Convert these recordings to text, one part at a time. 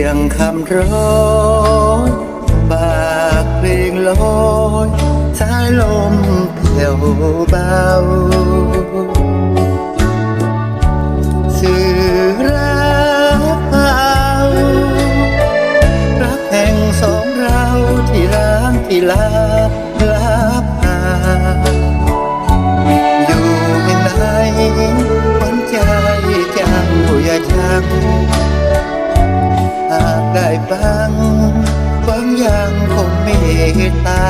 ยบเรียงคำร้อยปากเพลงลอยสายลมแผ่วเบาสื่อรักเรารักแห่งสองเราที่ร้างที่ลา ได้บ้างหวังยังคงเมตตา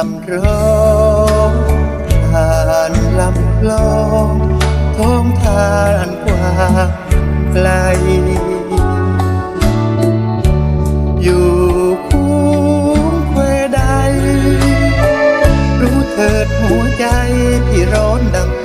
ำคำร้องผ่านลำคลองท้องทานกว้างไกล อยู่คุ้มเควใด รู้เถิดหัวใจที่ร้อนดังไฟ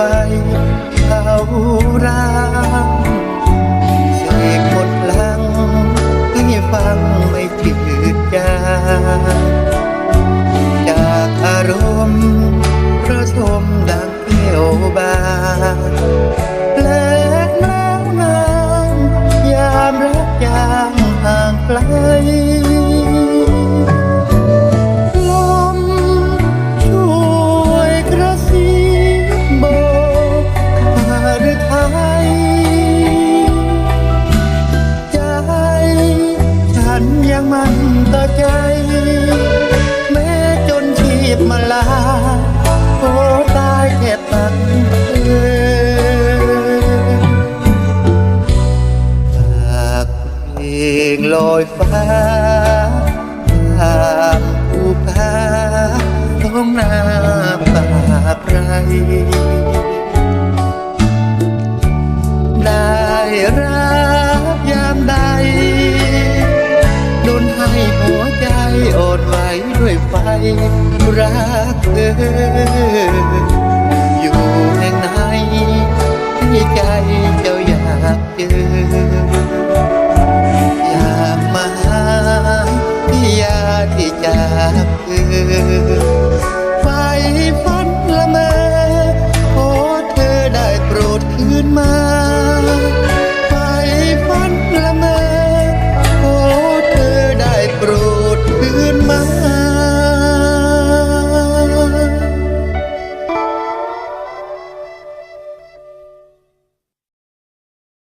อยฟ้าผ่านภูผาท้องนาป่าไพรได้รับยามใดดนให้หัวใจอ่อนไหวด้วยไฟรักเธอ